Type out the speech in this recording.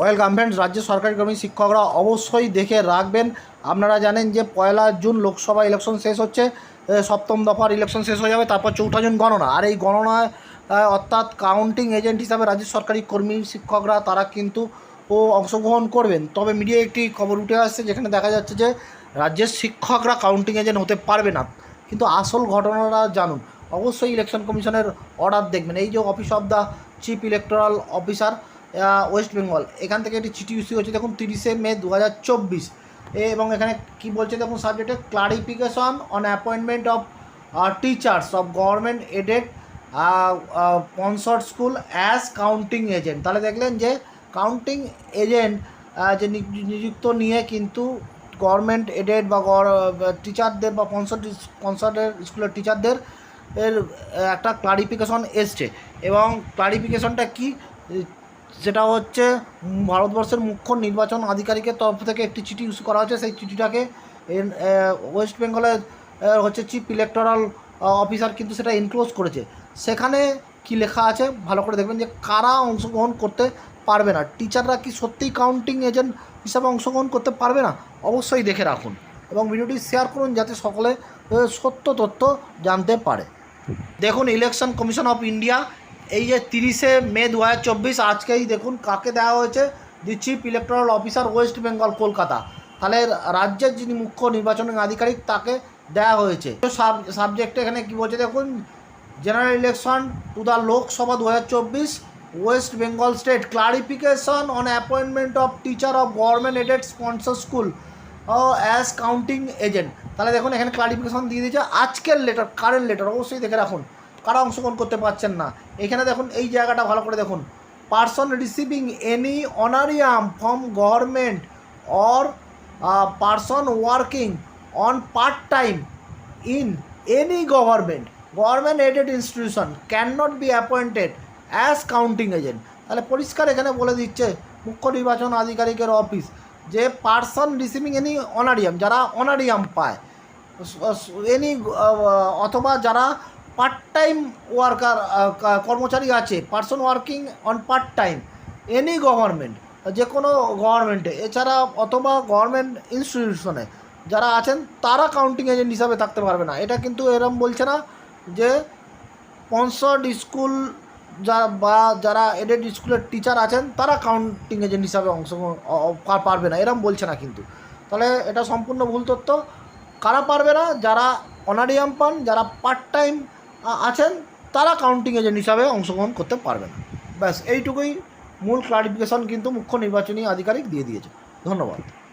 Welcome friends, রাজ্য সরকারি কর্মী শিক্ষকরা অবশ্যই দেখে রাখবেন। আপনারা জানেন যে পয়লা জুন লোকসভা ইলেকশন শেষ হচ্ছে সপ্তম দফার ইলেকশন শেষ হয়ে যাবে, তারপর চৌঠা জুন গণনা। আর এই গণনায় অর্থাৎ কাউন্টিং এজেন্ট হিসাবে রাজ্য সরকারি কর্মী শিক্ষকরা তারা কিন্তু, ও, অংশগ্রহণ করবেন। তবে মিডিয়ায় একটি খবর উঠে আসছে, যেখানে দেখা যাচ্ছে যে রাজ্যের শিক্ষকরা কাউন্টিং এজেন্ট হতে পারবে না। কিন্তু আসল ঘটনাটা জানুন। অবশ্যই ইলেকশন কমিশনের অর্ডার দেখবেন। এই যে office of the chief electoral officer West Bengal এখান থেকে একটি চিঠি ইস্যু হচ্ছে দেখুন, তিরিশে মে দু হাজার চব্বিশ এবং এখানে কি বলছে, দেখুন সাবজেক্টে clarification on appointment of teachers of government aided sponsored school as counting agent তাহলে দেখলেন যে কাউন্টিং এজেন্ট যে নিযুক্ত নিয়ে কিন্তু গভর্নমেন্ট এডেড বা টিচারদের বা স্পন্সর স্পন্সর্ডের স্কুলের টিচারদের এর একটা ক্লারিফিকেশন এসছে। এবং ক্লারিফিকেশনটা কি? সেটা হচ্ছে ভারতবর্ষের মুখ্য নির্বাচন আধিকারিকের তরফ থেকে একটি চিঠি ইস্যু করা হয়েছে। সেই চিঠিটাকে ওয়েস্ট বেঙ্গলের হচ্ছে চিফ ইলেকটোরাল অফিসার কিন্তু সেটা এনক্লোজ করেছে। সেখানে কি লেখা আছে ভালো করে দেখবেন যে কারা অংশগ্রহণ করতে পারবে না। টিচাররা কি সত্যিই কাউন্টিং এজেন্ট হিসাবে অংশগ্রহণ করতে পারবে না? অবশ্যই দেখে রাখুন এবং ভিডিওটি শেয়ার করুন যাতে সকলে সত্য তথ্য জানতে পারে। দেখুন ইলেকশন কমিশন অফ ইন্ডিয়া এই যে তিরিশে মে দু হাজার চব্বিশ, আজকেই দেখুন কাকে দেওয়া হয়েছে? The chief electoral officer West Bengal, Kolkata. তাহলে রাজ্যের যিনি মুখ্য নির্বাচনী আধিকারিক তাকে দেওয়া হয়েছে। সাবজেক্টে এখানে কি বলছে দেখুন? General election to the Lok Sabha দু হাজার চব্বিশ West Bengal state clarification on appointment of teacher of government aided sponsor school as counting agent তাহলে দেখুন এখানে ক্লারিফিকেশন দিয়ে দিয়েছে। আজকের লেটার কারেন্ট লেটার অবশ্যই দেখে রাখুন। কারা অংশগ্রহণ করতে পারছেন না। এখানে দেখুন, এই জায়গাটা ভালো করে দেখুন। Person receiving any honorarium from government or person working on part time in any government government aided institution can not be appointed as counting agent তাহলে পরিষ্কার এখানে বলে দিচ্ছে মুখ্য নির্বাচন আধিকারিকের অফিস যে পার্সন রিসিভিং এনি অনারিয়াম যারা অনারিয়াম পায় এনি অথবা যারা পার্ট টাইম ওয়ার্কার কর্মচারী আছে person working on part time any government যে কোনো গভর্নমেন্টে এছাড়া অথবা গভর্নমেন্ট ইনস্টিটিউশনে যারা আছেন, তারা কাউন্টিং এজেন্ট হিসাবে থাকতে পারবে না। এটা কিন্তু এরম বলছে না যে স্পন্সর্ড স্কুল যা, বা যারা এডেড স্কুলের টিচার আছেন, তারা কাউন্টিং এজেন্ট হিসাবে অংশগ্রহণ পারবে না। এরম বলছে না কিন্তু। তাহলে এটা সম্পূর্ণ ভুল তথ্য। কারা পারবে না? যারা অনারিয়াম পান, যারা পার্ট টাইম আছেন, তারা কাউন্টিং এজেন্ট হিসাবে অংশগ্রহণ করতে পারবে না। ব্যাস, এইটুকুই মূল ক্লারিফিকেশন কিন্তু মুখ্য নির্বাচনী আধিকারিক দিয়ে দিয়েছে। ধন্যবাদ।